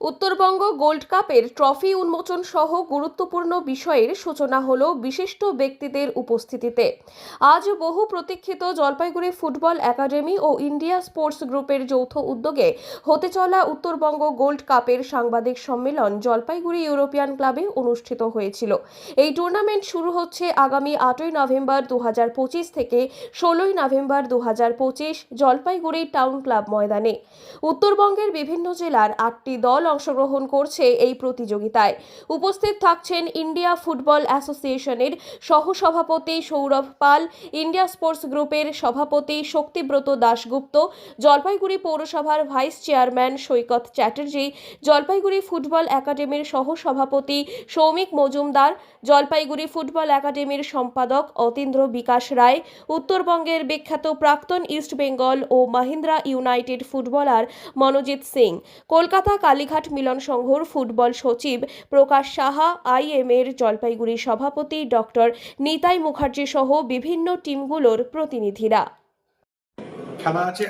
Uttarbanga gold কাপের trophy উন্মোচন সহ গুরুত্বপূর্ণ বিষয়ের সূচনা হল বিশিষ্ট ব্যক্তিদের উপস্থিতিতে। আজ বহু প্রতীক্ষিত জলপাইগুড়ি ফুটবল একাডেমি ও ইন্ডিয়া স্পোর্টস গ্রুপের যৌথ উদ্যোগে হতে চলা উত্তরবঙ্গ গোল্ড কাপের সাংবাদিক সম্মেলন জলপাইগুড়ি ইউরোপিয়ান ক্লাবে অনুষ্ঠিত হয়েছিল। এই টুর্নামেন্ট শুরু হচ্ছে আগামী আটই নভেম্বর দু হাজার পঁচিশ থেকে ষোলোই নভেম্বর দু হাজার পঁচিশ জলপাইগুড়ি টাউন ক্লাব ময়দানে। উত্তরবঙ্গের বিভিন্ন জেলার আটটি দল অংশগ্রহণ করছে এই প্রতিযোগিতায়। উপস্থিত থাকছেন ইন্ডিয়া ফুটবল অ্যাসোসিয়েশনের সহসভাপতি সৌরভ পাল, ইন্ডিয়া স্পোর্টস গ্রুপের সভাপতি শক্তিব্রত দাশগুপ্ত, জলপাইগুড়ি পৌরসভার vice chairman Saikat Chatterjee, Jalpaiguri football একাডেমির সহসভাপতি সৌমিক মজুমদার, জলপাইগুড়ি ফুটবল একাডেমির সম্পাদক অতীন্দ্র বিকাশ রায়, উত্তরবঙ্গের বিখ্যাত প্রাক্তন ইস্ট বেঙ্গল ও মাহিন্দ্রা ইউনাইটেড ফুটবলার মনোজিৎ সিং, কলকাতা কালীঘাট মিলন সংঘর ফুটবল সচিব প্রকাশ সাহা আইএম এর জলপাইগুড়ি সভাপতি ডক্টর নিতাই মুখার্জি সহ বিভিন্ন টিমগুলোর প্রতিনিধিরা। খেলা আছে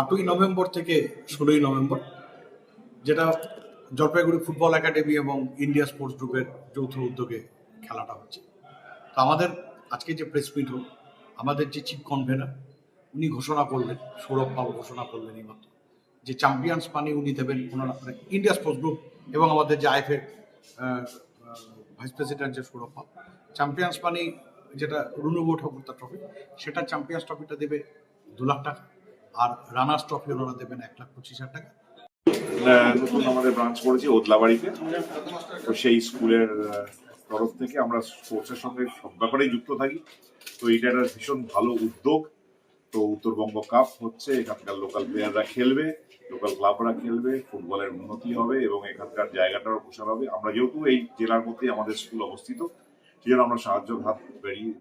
আটই নভেম্বর থেকে ষোলোই নভেম্বর, যেটা জলপাইগুড়ি ফুটবল একাডেমি এবং ইন্ডিয়া স্পোর্টস গ্রুপের যৌথ উদ্যোগে খেলাটা হচ্ছে। তো আমাদের আজকে যে প্রেস মিট হল, আমাদের যে চিফ কনভেনার উনি ঘোষণা করলেন, সৌরভ পাল ঘোষণা করলেন এইমাত্র যে চ্যাম্পিয়ন্স মানি উনি দেবেন ওনারা ইন্ডিয়া স্পোর্টস গ্রুপ এবং আমাদের যে আইএফএ ভাইস প্রেসিডেন্ট যে সৌরভ চ্যাম্পিয়ন্স মানি যেটা রুনুগো ঠাকুরতা ট্রফি সেটা চ্যাম্পিয়ন্স ট্রফিটা দেবে দু লাখ টাকা আর রানার্স ট্রফি ওনারা দেবেন এক লাখ পঁচিশ হাজার টাকা। নতুন আমাদের ব্রাঞ্চ করেছি ওদলাবাড়িতে। তো সেই স্কুলের তরফ থেকে আমরা স্পোর্টসের সঙ্গে সব ব্যাপারেই যুক্ত থাকি। তো এটা একটা ভীষণ ভালো উদ্যোগ। তো উত্তরবঙ্গ কাপ হচ্ছে, এখানকার লোকাল প্লেয়াররা খেলবে লোকাল ক্লাবরা খেলবে, ফুটবলের উন্নতি হবে এবং এখানকার জায়গাটারও প্রসার হবে। আমরা যেহেতু এই জেলার মধ্যে আমাদের স্কুল অবস্থিত সেজন্য আমরা সাহায্য হাত বেরিয়ে